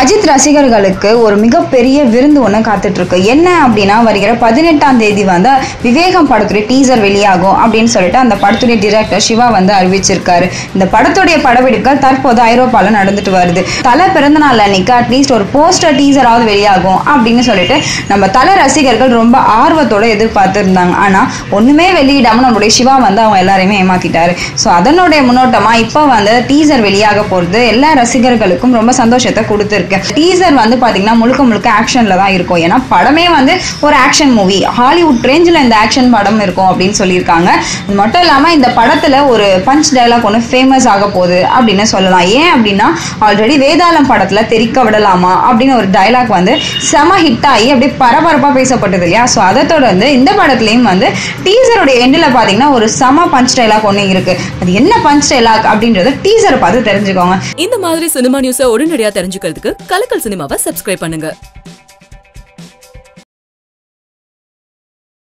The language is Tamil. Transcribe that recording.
அஜித் ரசிகர்களுக்கு ஒரு மிகப்பெரிய விருந்து ஒன்று காத்துட்டு இருக்கு என்ன அப்படின்னா வருகிற பதினெட்டாம் தேதி வந்து விவேகம் படத்துடைய டீசர் வெளியாகும் அப்படின்னு சொல்லிட்டு அந்த படத்துடைய டிரெக்டர் சிவா வந்து அறிவிச்சிருக்காரு. இந்த படத்துடைய படப்பிடிப்புகள் தற்போது ஐரோப்பால நடந்துட்டு வருது. தலை பிறந்த நாள் அன்னைக்கு அட்லீஸ்ட் ஒரு போஸ்டர் டீசராவது வெளியாகும் அப்படின்னு சொல்லிட்டு நம்ம தலை ரசிகர்கள் ரொம்ப ஆர்வத்தோட எதிர்பார்த்துருந்தாங்க. ஆனால் ஆனா ஒண்ணுமே வெளியிடாம நம்மளுடைய சிவா வந்து அவங்க எல்லாரையுமே ஏமாத்திட்டாரு. ஸோ அதனுடைய முன்னோட்டமா இப்போ வந்து டீசர் வெளியாக போறது எல்லா ரசிகர்களுக்கும் ரொம்ப சந்தோஷத்தை கொடுத்துருக்கு. டீசர் வந்து பாத்தீங்கன்னா முழுக்க முழுக்க ஆக்ஷன்ல தான் இருக்கும். ஏன்னா படமே வந்து ஒரு ஆக்ஷன் மூவி ஹாலிவுட் ரேஞ்சில் இந்த ஆக்ஷன் படம் இருக்கும் அப்படின்னு சொல்லியிருக்காங்க. அது மட்டும் இல்லாம இந்த படத்துல ஒரு பஞ்ச் டயலாக் ஒன்று ஃபேமஸ் ஆக போகுது அப்படின்னு சொல்லலாம். ஏன் அப்படின்னா ஆல்ரெடி வேதாளம் படத்துல தெரிக்க விடலாமா அப்படின்னு ஒரு டயலாக் வந்து செம ஹிட் ஆகி அப்படியே பரபரப்பா பேசப்பட்டது இல்லையா? ஸோ அதை தொடர்ந்து இந்த படத்துலயும் வந்து டீசருடைய எண்டில் பார்த்தீங்கன்னா ஒரு செம பஞ்ச் டைலாக் ஒன்று இருக்கு. அது என்ன பஞ்ச் டைலாக் அப்படின்றத டீசரை பார்த்து தெரிஞ்சுக்கோங்க. இந்த மாதிரி சினிமா நியூஸை உடனடியாக தெரிஞ்சுக்கிறதுக்கு கலக்கல் சினிமாவை சப்ஸ்கிரைப் பண்ணுங்க.